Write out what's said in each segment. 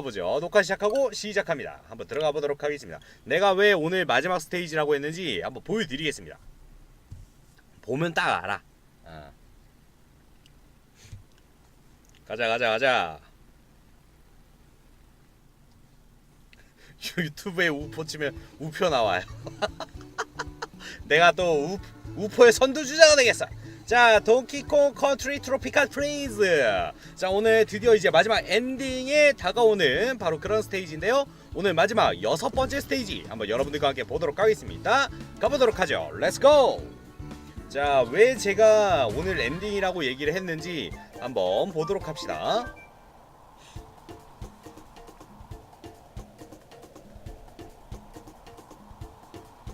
보죠. 녹화 시작하고 시작합니다. 한번 들어가 보도록 하겠습니다. 내가 왜 오늘 마지막 스테이지라고 했는지 한번 보여드리겠습니다. 보면 딱 알아. 어. 가자 가자 가자. 유튜브에 우포 치면 우표 나와요. 내가 또 우, 우포의 선두주자가 되겠어. 자, 동키콩 컨트리 트로피칼 프리즈. 자, 오늘 드디어 이제 마지막 엔딩에 다가오는 바로 그런 스테이지인데요. 오늘 마지막 여섯 번째 스테이지 한번 여러분들과 함께 보도록 하겠습니다. 가보도록 하죠. 렛츠 고! 자, 왜 제가 오늘 엔딩이라고 얘기를 했는지 한번 보도록 합시다.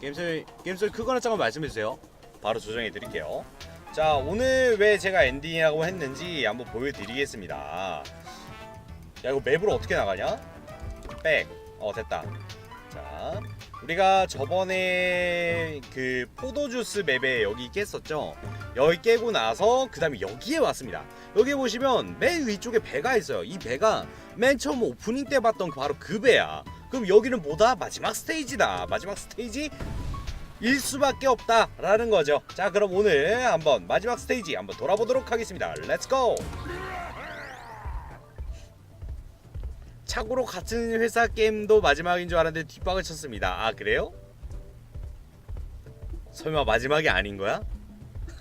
게임 소리, 게임 소리 크거나 작은 말씀해 주세요. 바로 조정해 드릴게요. 자, 오늘 왜 제가 엔딩이라고 했는지 한번 보여드리겠습니다. 야, 이거 맵으로 어떻게 나가냐? 백. 어, 됐다. 자, 우리가 저번에 그 포도주스 맵에 여기 깼었죠? 여기 깨고 나서 그 다음에 여기에 왔습니다. 여기 보시면 맨 위쪽에 배가 있어요. 이 배가 맨 처음 오프닝 때 봤던 바로 그 배야. 그럼 여기는 뭐다? 마지막 스테이지다. 마지막 스테이지 일 수밖에 없다라는 거죠. 자, 그럼 오늘 한번 마지막 스테이지 한번 돌아보도록 하겠습니다. 렛츠 고! 참고로 같은 회사 게임도 마지막인 줄 알았는데 뒷박을 쳤습니다. 아, 그래요? 설마 마지막이 아닌 거야?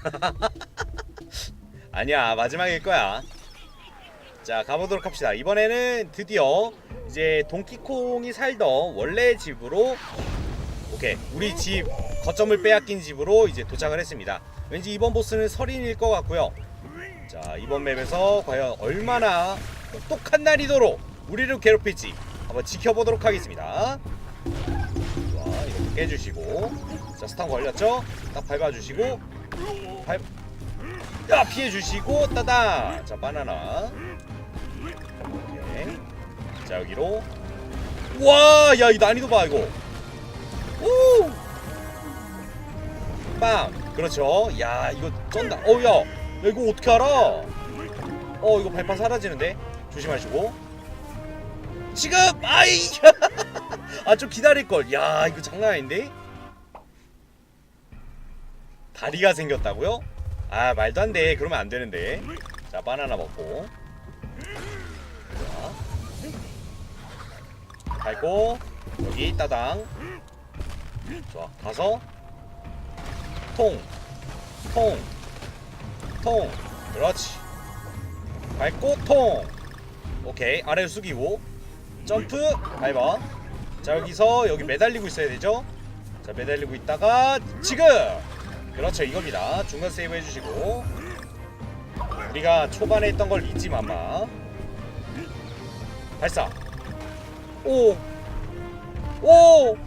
아니야, 마지막일 거야. 자, 가보도록 합시다. 이번에는 드디어 이제 동키콩이 살던 원래 집으로 오케이. 우리 집 거점을 빼앗긴 집으로 이제 도착을 했습니다. 왠지 이번 보스는 설인일 것 같고요. 자 이번 맵에서 과연 얼마나 똑똑한 난이도로 우리를 괴롭힐지 한번 지켜보도록 하겠습니다. 좋아 이렇게 깨주시고. 자 스탄 걸렸죠? 딱 밟아주시고. 밟... 야 피해주시고 따당 자 바나나. 오케이. 자 여기로. 와야 이 난이도 봐 이거 오! 빵! 그렇죠. 야, 이거 쩐다. 어, 야, 야, 이거 어떻게 알아? 어, 이거 발판 사라지는데? 조심하시고. 지금! 아이! 아, 좀 기다릴걸. 야, 이거 장난 아닌데? 다리가 생겼다고요? 아, 말도 안 돼. 그러면 안 되는데. 자, 바나나 먹고. 자. 밟고, 여기 따당. 좋아 가서 통, 통, 통, 그렇지. 밟고 통. 오케이 아래로 숙이고 점프 밟아. 자 여기서 여기 매달리고 있어야 되죠. 자 매달리고 있다가 지금 그렇죠 이겁니다. 중간 세이브 해주시고 우리가 초반에 했던 걸 잊지 마마. 발사. 오. 오.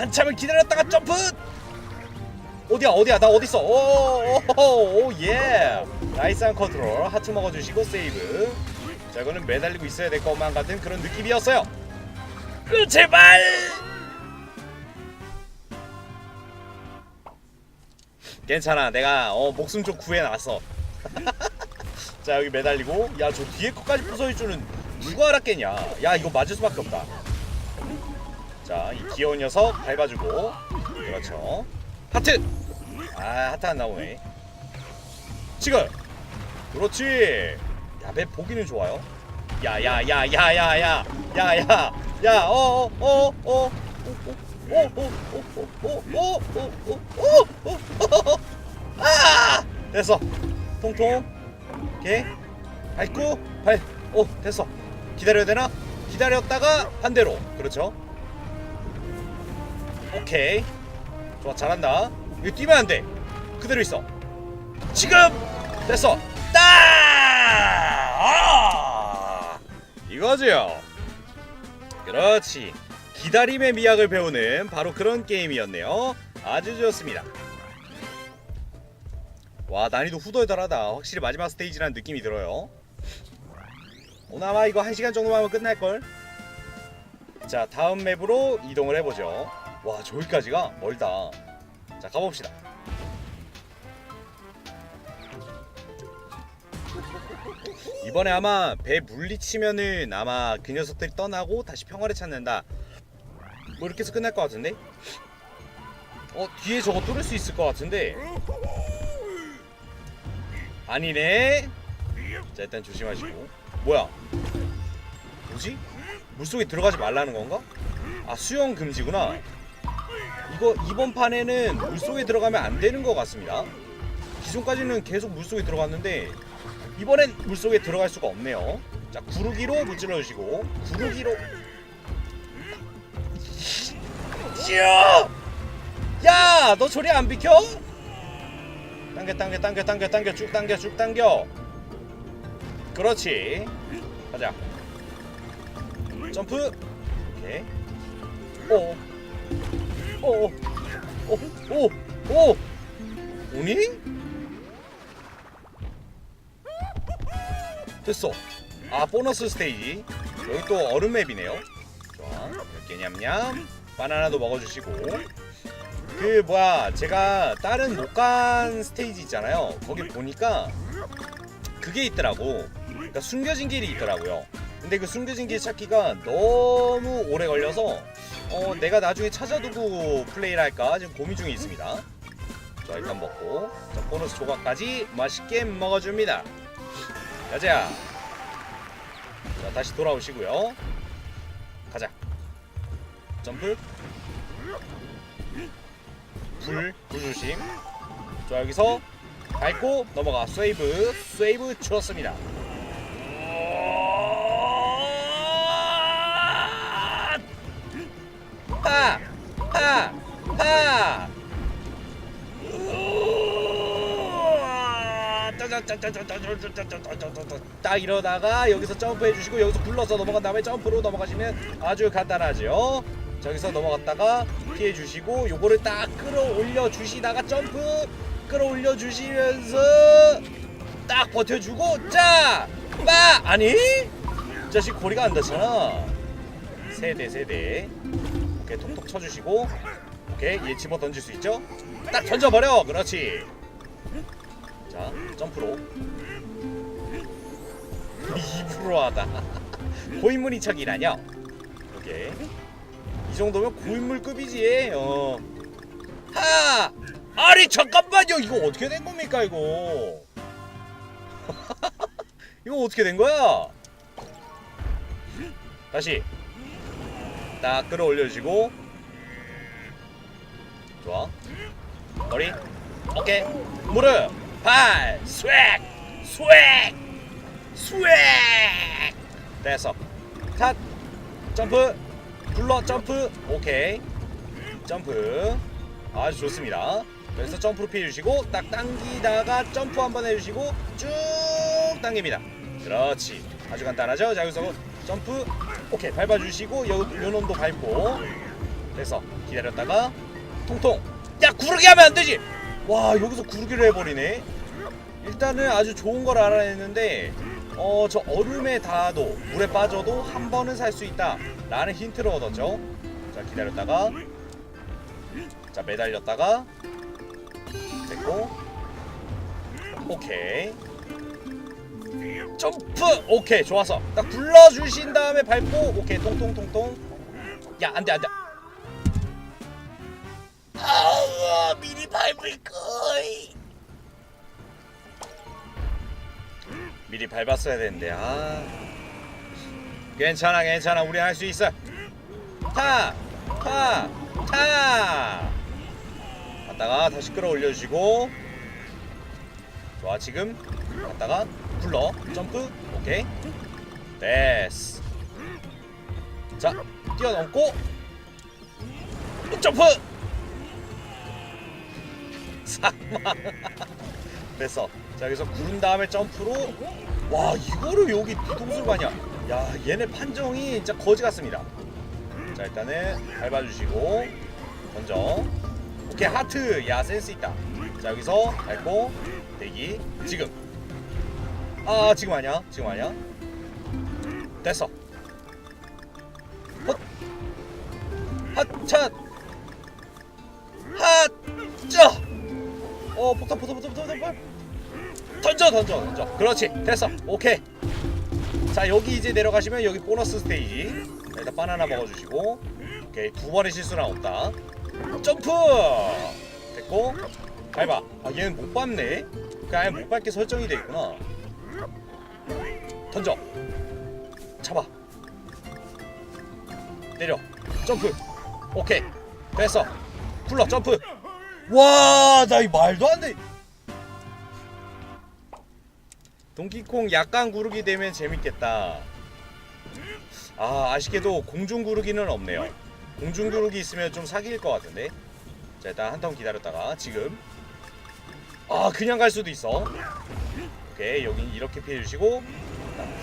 한참을 기다렸다가 점프! 어디야 어디야? 나 어디 있어? 오오예. 나이스한 컨트롤. 하트 먹어주시고 세이브. 자 이거는 매달리고 있어야 될 것만 같은 그런 느낌이었어요. 으, 제발! 괜찮아. 내가 어, 목숨 좀 구해놨어. 자 여기 매달리고. 야 저 뒤에 것까지 부서질 줄은 누가 알았겠냐? 야 이거 맞을 수밖에 없다 자, 이 귀여운 녀석 밟아주고 그렇죠. 하트! 아, 하트 안 나오네. 지금! 그렇지! 야, 맵 보기는 좋아요. 야, 야, 야, 야, 야, 야, 야, 야, 야, 어, 어, 어, 어, 아! 됐어. 통통. 오케이. 밟고, 발. 오, 됐어. 기다려야 되나? 기다렸다가 반대로. 그렇죠. 오케이 좋아 잘한다 이거 뛰면 안돼 그대로 있어 지금 됐어 따 아! 이거지요. 그렇지. 기다림의 미학을 배우는 바로 그런 게임이었네요. 아주 좋습니다. 와 난이도 후덜덜하다. 확실히 마지막 스테이지라는 느낌이 들어요. 오늘 아마 이거 1시간 정도만 하면 끝날걸? 자 다음 맵으로 이동을 해보죠. 와 저기까지가 멀다. 자 가봅시다. 이번에 아마 배 물리치면은 아마 그 녀석들이 떠나고 다시 평화를 찾는다. 뭐 이렇게 해서 끝날 것 같은데? 어 뒤에 저거 뚫을 수 있을 것 같은데? 아니네. 자 일단 조심하시고. 뭐야? 뭐지? 물속에 들어가지 말라는 건가? 아 수영 금지구나. 이거 이번 판에는 물속에 들어가면 안 되는 것 같습니다. 기존까지는 계속 물속에 들어갔는데 이번엔 물속에 들어갈 수가 없네요. 자 구르기로 무찔러 주시고 구르기로. 야! 너 저리 안 비켜? 당겨 당겨 당겨 당겨 당겨. 쭉 당겨 쭉 당겨. 그렇지. 가자. 점프. 오케이. 오 오 오 오 오 오니? 됐어 아 보너스 스테이지 여기 또 얼음 맵이네요 좋아 이렇게 냠냠 바나나도 먹어주시고 그 뭐야 제가 다른 못 간 스테이지 있잖아요 거기 보니까 그게 있더라고 그러니까 숨겨진 길이 있더라고요 근데 그 숨겨진 길 찾기가 너무 오래 걸려서 어 내가 나중에 찾아두고 플레이를 할까 지금 고민 중에 있습니다. 자 일단 먹고. 자 보너스 조각까지 맛있게 먹어줍니다. 가자. 자 다시 돌아오시고요. 가자. 점프. 불, 불 조심. 자 여기서 밟고 넘어가. 스웨이브 스웨이브 주었습니다 파! 파! 파! 딱 이러다가 여기서 점프해 주시고 여기서 굴러서 넘어간 다음에 점프로 넘어가시면 아주 간단하죠 저기서 넘어갔다가 피해 주시고 요거를 딱 끌어올려 주시다가 점프 끌어올려 주시면서 딱 버텨주고 자! 빠! 아니? 이 자식 고리가 안 닿잖아 세대 세대 오케이 톡톡 쳐주시고 오케이 얘 집어 던질 수 있죠? 딱 던져버려! 그렇지. 자 점프로. 입으로 하다. 고인물이 척이라뇨? 오케이 이 정도면 고인물급이지. 어. 하! 아니 잠깐만요. 이거 어떻게 된 겁니까 이거? 이거 어떻게 된 거야? 다시 딱 끌어올려주고. 좋아. 머리. 어깨 무릎 발 스웩. 스웩. 스웩. 됐어. 탓 점프. 불러. 점프. 오케이. 점프. 아주 좋습니다. 그래서 점프로 피해 주시고 딱 당기다가 점프 한번 해주시고 쭉 당깁니다. 그렇지. 아주 간단하죠? 자 여기서 점프 오케이 밟아주시고 요, 요 놈도 밟고. 됐어 기다렸다가 통통. 야 구르기 하면 안 되지! 와 여기서 구르기를 해버리네. 일단은 아주 좋은 걸 알아냈는데 어 저 얼음에 닿아도 물에 빠져도 한 번은 살 수 있다 라는 힌트를 얻었죠. 자 기다렸다가. 자 매달렸다가. 됐고. 오케이 점프. 오케이 좋았어 딱 불러주신 다음에 밟고 오케이 통통통통 야 안돼 안돼. 아 미리 밟을 걸 미리 밟았어야 되는데 아. 괜찮아 괜찮아. 우리 할 수 있어. 타 타 타. 갔다가 다시 끌어올려 주시고. 좋아 지금 갔다가 불러. 점프. 오케이. 됐어. 자 뛰어넘고. 점프! 사망. 됐어. 자 여기서 구른 다음에 점프로. 와 이거를 여기 뒤통수를 가냐? 야 얘네 판정이 진짜 거지 같습니다. 자 일단은 밟아주시고. 던져 오케이 하트. 야 센스 있다. 자 여기서 밟고. 대기. 지금 아 지금 아니야? 지금 아니야? 됐어. 헛. 핫차 핫짜 어 폭탄 폭탄 폭탄 폭탄 폭탄 던져 던져 던져. 그렇지. 됐어. 오케이. 자 여기 이제 내려가시면 여기 보너스 스테이지. 자, 일단 바나나 먹어주시고. 오케이. 두 번의 실수는 없다. 점프! 됐고. 밟아 아 얘는 못 밟네. 그냥 아예 못 밟게 설정이 돼 있구나 던져. 잡아. 내려. 점프. 오케이. 됐어. 굴러. 점프. 와 나 이 말도 안 돼. 동키콩 약간 구르기 되면 재밌겠다. 아 아쉽게도 공중 구르기는 없네요. 공중 구르기 있으면 좀 사기일 것 같은데. 자 일단 한 턴 기다렸다가 지금. 아 그냥 갈 수도 있어. 오케이 여기 이렇게 피해 주시고. 자,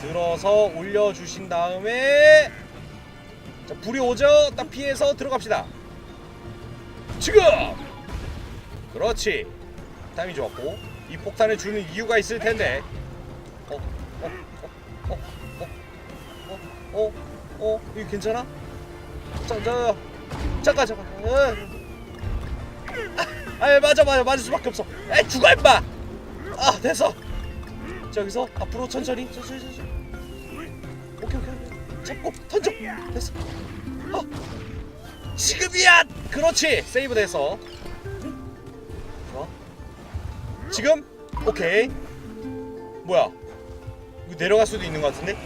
들어서 올려 주신 다음에 자 불이 오죠 딱 피해서 들어갑시다 지금 그렇지 타이밍 좋았고 이 폭탄을 주는 이유가 있을 텐데 어, 어, 어, 어, 어, 어, 어, 어, 이거 괜찮아? 자, 자, 잠깐, 잠깐. 어. 아, 아, 맞아, 맞아, 맞을 수밖에 없어. 에, 죽어 임마. 아, 됐어. 자, 여기서 앞으로 천천히, 천천히, 천천히. 오케이, 오케이, 오케이. 잡고 던져. 됐어. 어, 지금이야. 그렇지. 세이브 돼서. 좋아. 지금, 오케이. 뭐야? 이거 내려갈 수도 있는 것 같은데?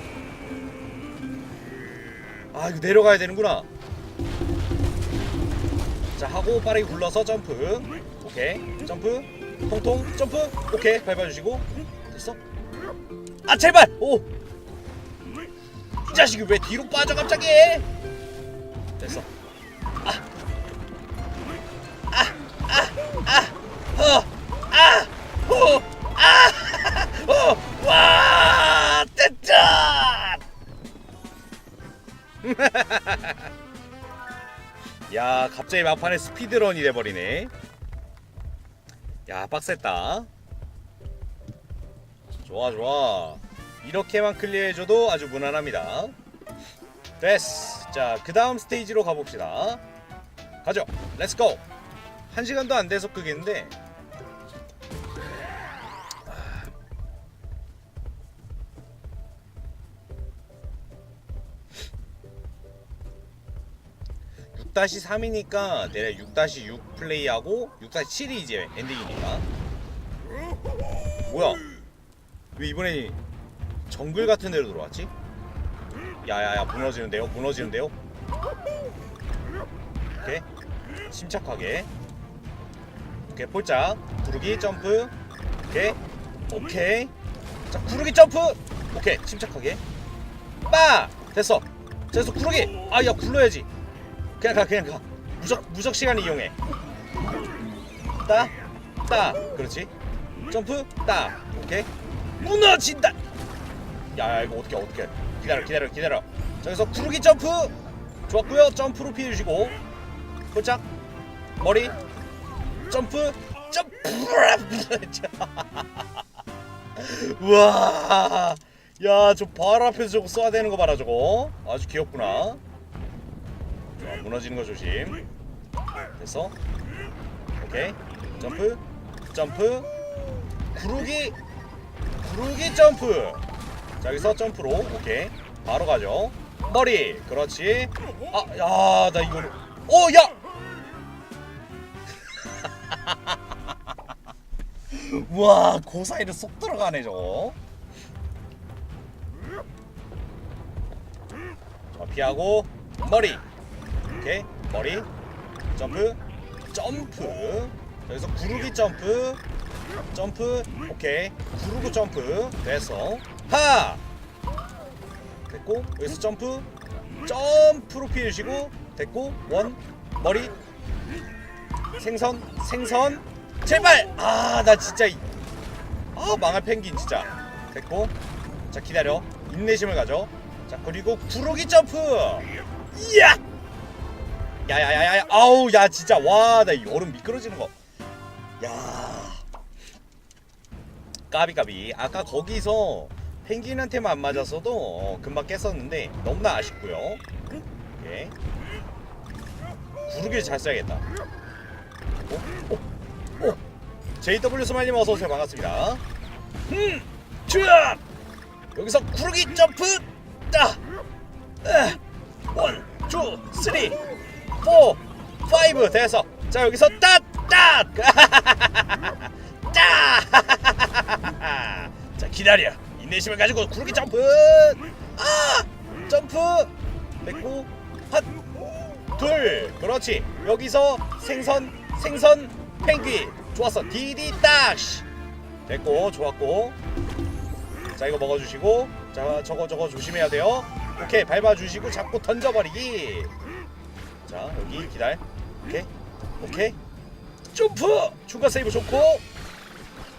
아 이거 내려가야 되는구나 자 하고 빠르게 굴러서 점프 오케이 점프 통통 점프 오케이 밟아주시고 됐어? 아 제발! 오! 이 자식이 왜 뒤로 빠져 갑자기? 됐어. 아아아아어아어와. 됐다! 야 갑자기 막판에 스피드런이 돼버리네. 야 빡셌다 좋아 좋아. 이렇게만 클리어해줘도 아주 무난합니다. 됐어 자그 다음 스테이지로 가봅시다. 가죠. 렛츠고 한 시간도 안 돼서 끄겠는데. 육 6-3이니까 내가 6-6 플레이하고 6-7이 이제 엔딩이니까 뭐야 왜 이번에 정글 같은 데로 들어왔지? 야야야 무너지는데요? 무너지는데요? 오케이. 침착하게. 오케이 폴짝. 구르기 점프. 오케이. 오케이. 자 구르기 점프! 오케이 침착하게. 빠! 됐어. 됐어 구르기! 아야 굴러야지. 그냥 가 그냥 가. 무적 무적 시간 이용해. 따 따 그렇지. 점프? 따 오케이 무너진다. 야 이거 어떻게 어떻게 기다려 기다려 기다려. 저기서 구르기 점프. 좋았고요. 점프로 피해 주시고. 폴짝. 머리. 점프. 점프. 우와. 야저 바로 앞에서 저거 쏴야 되는 거 봐라 저거. 아주 귀엽구나. 자, 무너지는 거 조심. 됐어? 오케이. 점프. 점프. 구르기 구르기 점프. 자 여기서 점프로. 오케이. 바로 가죠. 머리. 그렇지. 아 야 나 이거를 오야! 우와 그 사이를 쏙 들어가네 저거. 자 피하고 머리. 오케이. 머리. 점프. 점프. 여기서 구르기 점프 점프. 오케이. 구르고 점프. 됐어. 하! 됐고 여기서 점프. 점프로 피해주시고 됐고 원 머리. 생선 생선. 제발! 아 나 진짜 이- 아 망할 펭귄 진짜. 됐고 자 기다려. 인내심을 가져. 자 그리고 구르기 점프! 이야! 야야야야 아우 야 진짜. 와나 얼음 미끄러지는 거야 까비까비 아까 거기서 펭귄한테만 안 맞았어도 어, 금방 깼었는데 너무나 아쉽고요 오케이 구르기를 잘 써야겠다 어? 어? 어? JW 스마일님 어서오세요 반갑습니다 음! 쭈야! 여기서 구르기 점프 따! 원, 투, 쓰리, 포, 파이브 돼서 자 여기서 따! 따! 따! 자 기다려. 인내심을 가지고 구르기 점프. 아 점프. 됐고 핫 둘 그렇지. 여기서 생선 생선 펭귄. 좋았어. 디디 딱시 됐고 좋았고. 자 이거 먹어주시고. 자 저거 저거 조심해야 돼요. 오케이 밟아주시고 잡고 던져버리기. 자 여기 기다려. 오케이. 오케이. 점프! 중간 세이브 좋고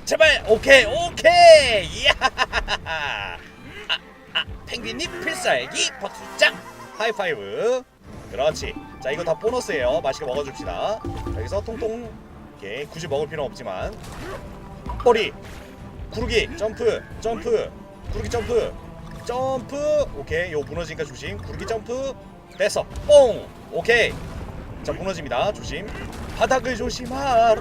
제발 오케이 오케이! 이야! 아, 아, 펭귄님 필살기 박수짱 하이파이브! 그렇지. 자 이거 다 보너스예요. 맛있게 먹어줍시다. 자, 여기서 통통 오케이 굳이 먹을 필요는 없지만. 머리! 구르기 점프 점프! 구르기 점프! 점프! 오케이 요 무너지니까 조심. 구르기 점프! 됐어. 뽕! 오케이. 자 무너집니다. 조심. 바닥을 조심하라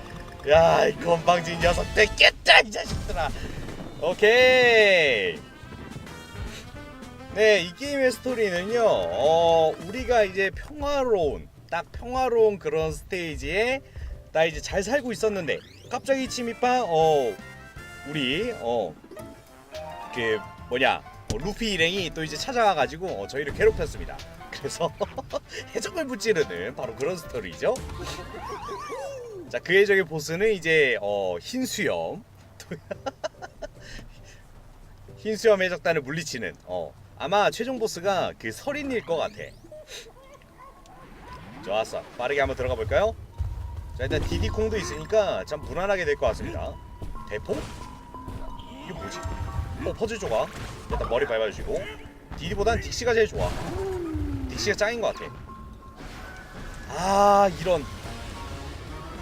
이 건방진 녀석 됐겠다 이 자식들아 오케이 네 이 게임의 스토리는요 어 우리가 이제 평화로운 딱 평화로운 그런 스테이지에 나 이제 잘 살고 있었는데 갑자기 침입한 어 우리 어그 뭐냐 어, 루피 일행이 또 이제 찾아와가지고 어, 저희를 괴롭혔습니다. 그래서 해적을 무찌르는 바로 그런 스토리죠. 자, 그 해적의 보스는 이제 어, 흰수염 흰수염 해적단을 물리치는 어, 아마 최종 보스가 그 설인일 것 같아. 좋았어. 빠르게 한번 들어가 볼까요? 자, 일단 디디콩도 있으니까 참 무난하게 될 것 같습니다. 대포? 이게 뭐지? 어 퍼즐 조각 일단 머리 밟아주시고 디디보단 딕시가 제일 좋아 딕시가 짱인 것 같아 아 이런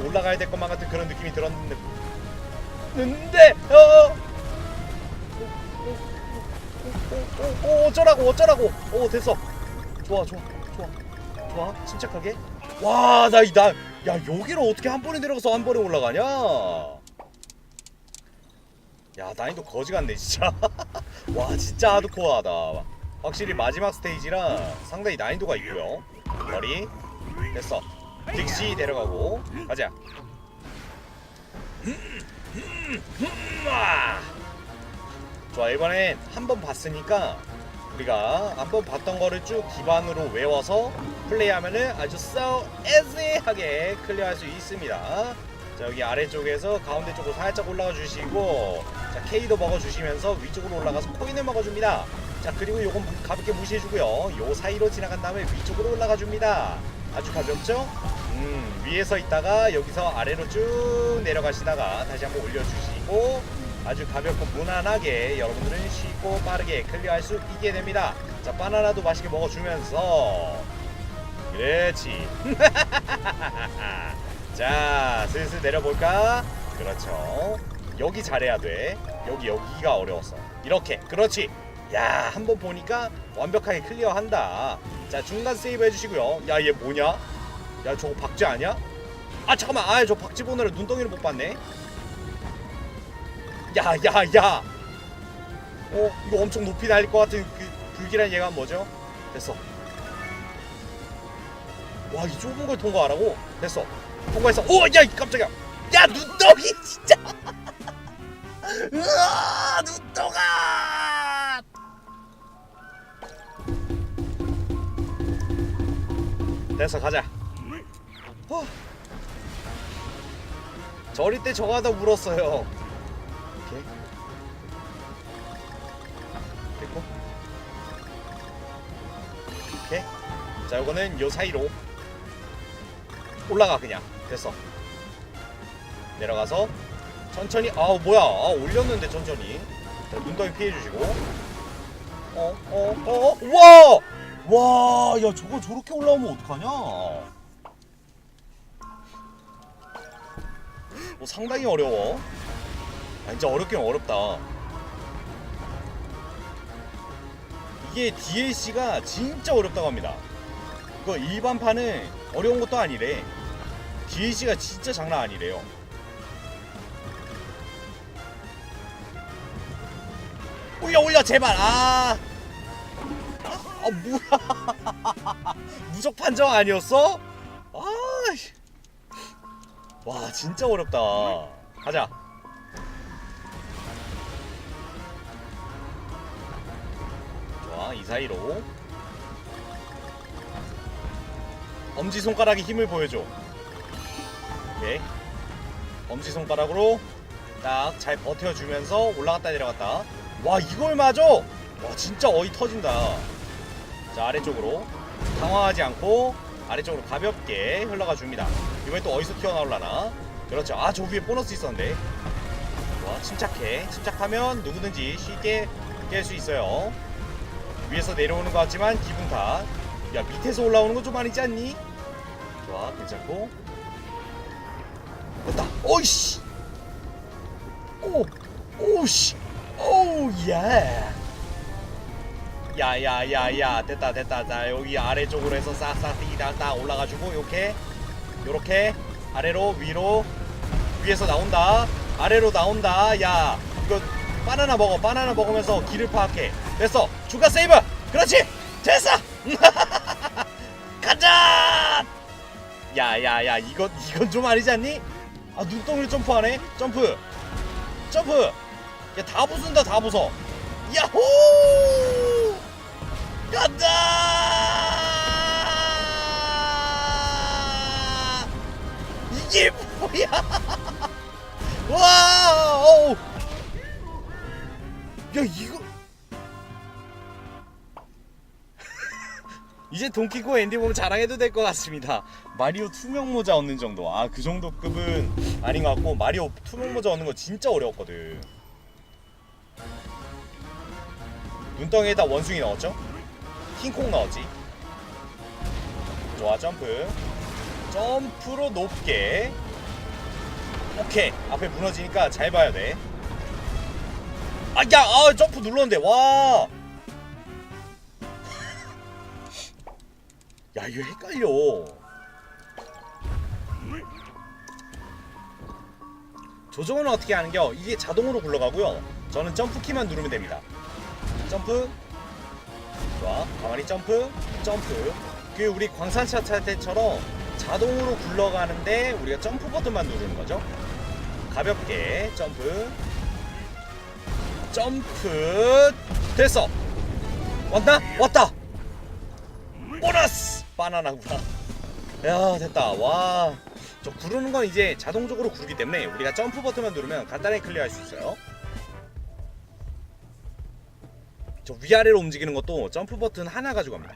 올라가야 될 것만 같은 그런 느낌이 들었는데 는데 어. 오, 오, 어쩌라고 어쩌라고. 오 됐어. 좋아 좋아 좋아. 좋아 침착하게. 와나나야 여기를 어떻게 한 번에 내려가서 한 번에 올라가냐? 야 난이도 거지 같네 진짜. 와 진짜 하드코어하다. 확실히 마지막 스테이지라 상당히 난이도가 있고요 머리 됐어 딕시 내려가고 가자 와. 좋아 이번엔 한 번 봤으니까 우리가 한 번 봤던 거를 쭉 기반으로 외워서 플레이하면은 아주 so easy하게 클리어할 수 있습니다. 자 여기 아래쪽에서 가운데 쪽으로 살짝 올라가 주시고 자 K도 먹어주시면서 위쪽으로 올라가서 코인을 먹어줍니다. 자 그리고 요건 무- 가볍게 무시해주고요. 요 사이로 지나간 다음에 위쪽으로 올라가 줍니다. 아주 가볍죠? 음 위에서 있다가 여기서 아래로 쭉 내려가시다가 다시 한번 올려주시고 아주 가볍고 무난하게 여러분들은 쉽고 빠르게 클리어할 수 있게 됩니다. 자 바나나도 맛있게 먹어주면서 그렇지. 자 슬슬 내려볼까? 그렇죠. 여기 잘해야 돼. 여기 여기가 어려웠어. 이렇게 그렇지. 야 한 번 보니까 완벽하게 클리어한다. 자 중간 세이브 해주시고요. 야 얘 뭐냐? 야 저거 박쥐 아니야? 아 잠깐만. 아 저 박쥐 보느라 눈덩이를 못 봤네. 야 야 야. 어 이거 엄청 높이 날릴 것 같은 그 불길한 얘가 뭐죠? 됐어. 와 이 좁은 걸 통과하라고? 됐어. 통과했어. 오 야 깜짝이야. 야 눈덩이 진짜. 으아 눈덩아 됐어 가자. 후. 저 어릴 때 저거 하다 울었어요. 자 요거는 요 사이로 올라가 그냥. 됐어. 내려가서 천천히 아우 뭐야. 아 올렸는데 천천히. 자 눈덩이 피해주시고. 어어어와 와 야 저거 저렇게 올라오면 어떡하냐? 어, 상당히 어려워. 아 진짜 어렵긴 어렵다. 이게 DLC가 진짜 어렵다고 합니다. 그 일반판은 어려운 것도 아니래. DLC가 진짜 장난 아니래요. 올려 올려 제발. 아, 아 뭐야. 무적 판정 아니었어? 아이. 와 진짜 어렵다. 가자. 좋아 이 사이로. 엄지손가락에 힘을 보여줘. 오케이. 엄지손가락으로 딱 잘 버텨주면서 올라갔다 내려갔다. 와 이걸 맞아! 와 진짜 어이 터진다 자 아래쪽으로 당황하지 않고 아래쪽으로 가볍게 흘러가 줍니다. 이번엔 또 어디서 튀어나올라나? 그렇죠. 아 저 위에 보너스 있었는데. 와 침착해. 침착하면 누구든지 쉽게 깰 수 있어요. 위에서 내려오는 것 같지만 기분 탓야 밑에서 올라오는 건 좀 아니지 않니? 좋아 괜찮고. 됐다. 오이씨! 오 오씨! 오예 야야야야. 됐다 됐다. 자 여기 아래쪽으로 해서 싹싹 띠다딱 올라가지고 요렇게 요렇게 아래로 위로 위에서 나온다. 아래로 나온다. 야 이거 바나나 먹어. 바나나 먹으면서 길을 파악해. 됐어. 중간 세이브. 그렇지. 됐어. 가자! 야야야 이건 이건 좀 아니지 않니? 아 눈덩이를 점프하네. 점프. 점프. 야 다 부순다 다 부숴 야호 간다 이게 뭐야 와야 이거 이제 동키코 엔딩 보면 자랑해도 될 것 같습니다. 마리오 투명 모자 얻는 정도. 아 그 정도 급은 아닌 것 같고 마리오 투명 모자 얻는 거 진짜 어려웠거든. 눈덩이에다 원숭이 넣었죠? 킹콩 넣었지. 좋아 점프. 점프로 높게. 오케이 앞에 무너지니까 잘 봐야 돼. 아야 아 점프 눌렀는데 와. 야 이거 헷갈려 조정은 어떻게 하는겨 이게 자동으로 굴러가고요 저는 점프 키만 누르면 됩니다 점프 좋아 가만히 점프 점프. 그 우리 광산차 탈 때처럼 자동으로 굴러가는데 우리가 점프 버튼만 누르는 거죠. 가볍게 점프. 점프. 됐어. 왔나? 왔다. 보너스! 바나나구나. 야 됐다. 와. 저 구르는 건 이제 자동적으로 구르기 때문에 우리가 점프 버튼만 누르면 간단하게 클리어할 수 있어요 저 위아래로 움직이는 것도 점프 버튼 하나 가지고 갑니다.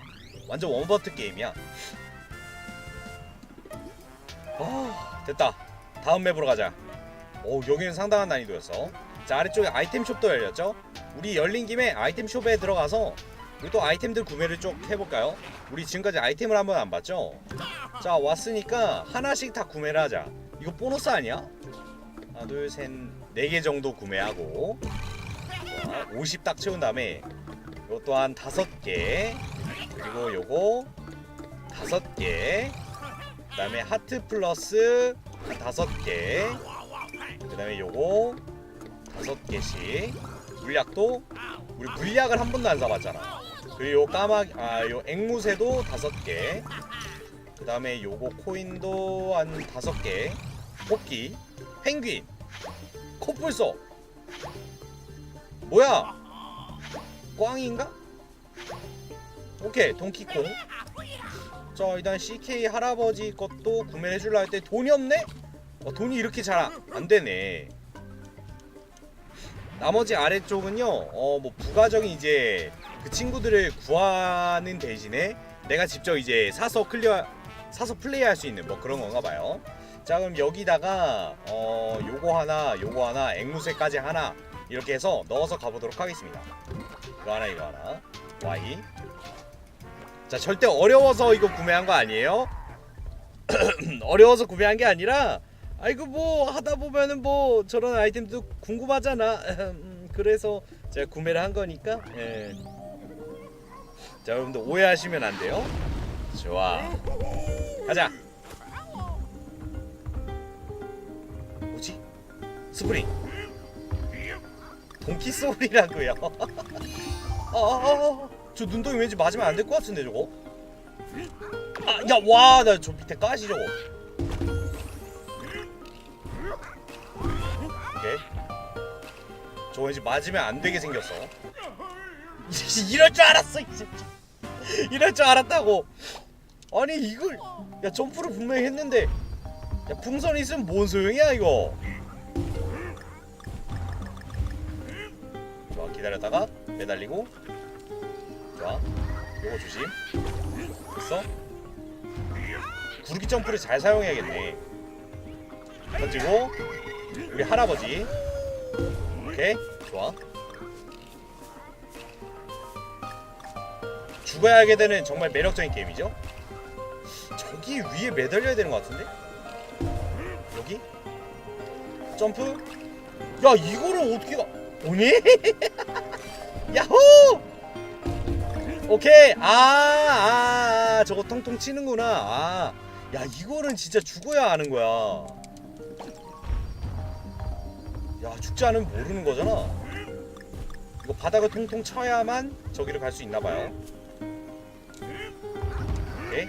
완전 원버튼 게임이야. 아 됐다. 다음 맵으로 가자. 오 여기는 상당한 난이도였어. 자 아래쪽에 아이템 숍도 열렸죠? 우리 열린 김에 아이템 숍에 들어가서 우리 또 아이템들 구매를 쭉 해볼까요? 우리 지금까지 아이템을 한 번 안 봤죠? 자 왔으니까 하나씩 다 구매를 하자. 이거 보너스 아니야? 하나 둘셋 네 개 정도 구매하고. 50 딱 채운 다음에 이거 또한 다섯 개. 그리고 요거 다섯 개. 그 다음에 하트 플러스 한 다섯 개. 그 다음에 요거 다섯 개씩. 물약도 우리 물약을 한 번도 안 사봤잖아. 그리고 요 까마귀 아요 앵무새도 다섯 개. 그 다음에 요거 코인도 한 다섯 개. 뽑기. 펭귄. 코뿔소. 뭐야 꽝인가? 오케이 동키콩 자 일단 CK 할아버지 것도 구매해 줄라 할 때 돈이 없네? 어, 돈이 이렇게 잘 안 되네 나머지 아래쪽은요 어 뭐 부가적인 이제 그 친구들을 구하는 대신에 내가 직접 이제 사서 클리어 사서 플레이할 수 있는 뭐 그런 건가 봐요 자 그럼 여기다가 어 요거 하나 요거 하나 앵무새까지 하나 이렇게 해서 넣어서 가보도록 하겠습니다 이거 하나 이거 하나. Y 자 절대 어려워서 이거 구매한 거 아니에요? 어려워서 구매한 게 아니라 아이고 뭐 하다 보면은 뭐 저런 아이템도 궁금하잖아. 음, 그래서 제가 구매를 한 거니까. 예. 자 여러분들 오해하시면 안 돼요. 좋아. 가자. 뭐지? 스프링. 동키 소울이라고요 아저 눈덩이 왠지 맞으면 안 될 것 같은데 저거? 아야와 나 저 밑에 까시 저거. 오케이. 저 왠지 맞으면 안 되게 생겼어. 이럴 줄 알았어 이 새끼. 이럴 줄 알았다고. 아니 이걸 야 점프를 분명히 했는데. 야 풍선 있으면 뭔 소용이야 이거? 좋아 기다렸다가 매달리고. 좋아. 요거 조심. 됐어? 구르기 점프를 잘 사용해야겠네. 던지고. 우리 할아버지. 오케이. 좋아. 죽어야 하게 되는 정말 매력적인 게임이죠? 저기 위에 매달려야 되는 것 같은데? 여기? 점프? 야 이거를 어떻게 가 오니 야호! 오케이. 아, 아, 아 저거 통통 치는구나. 아, 야 이거는 진짜 죽어야 아는 거야. 야 죽지 않으면 모르는 거잖아. 이거 바닥을 통통 쳐야만 저기를 갈 수 있나 봐요. 오케이.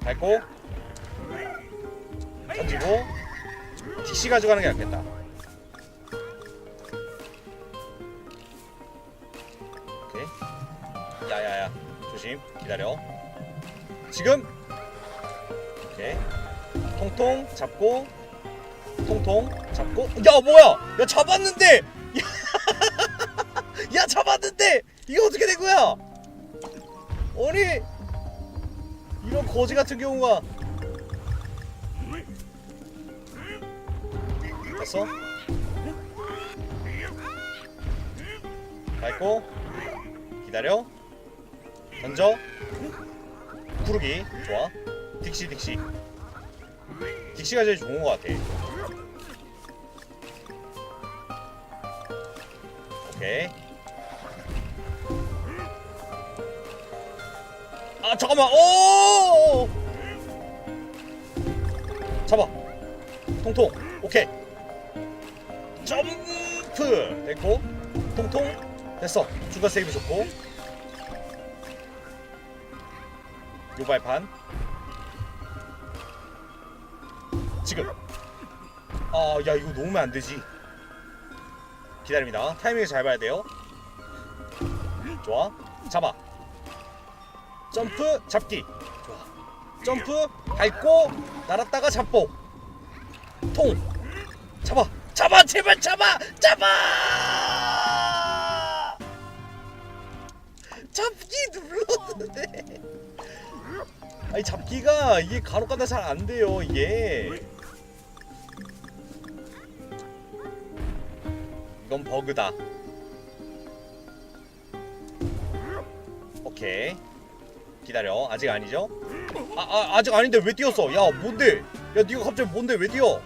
밟고. 던지고. 딕시 가져가는 게 낫겠다 야야야. 조심. 기다려. 지금. 오케이. 통통 잡고. 통통 잡고. 야 뭐야? 야 잡았는데! 야 잡았는데! 이거 어떻게 된 거야? 아니 이런 거지 같은 경우가. 됐어? 밟고. 기다려 던져 구르기. 좋아. 딕시 딕시. 딕시가 제일 좋은 것 같아. 오케이. 아 잠깐만. 오! 잡아. 통통. 오케이. 점프! 됐고. 통통. 됐어. 중간 세이브 좋고 요 발판 지금. 아야 이거 놓으면 안 되지. 기다립니다. 타이밍을 잘 봐야 돼요. 좋아. 잡아. 점프 잡기. 좋아. 점프 밟고 날았다가 잡고. 통. 잡아. 잡아 제발 잡아! 잡아! 잡기 눌렀는데 아니 잡기가 이게 간혹가다 잘 안 돼요 이게. 이건 버그다. 오케이. 기다려. 아직 아니죠? 아, 아 아직 아닌데 왜 뛰었어? 야 뭔데? 야 니가 갑자기 뭔데? 왜 뛰어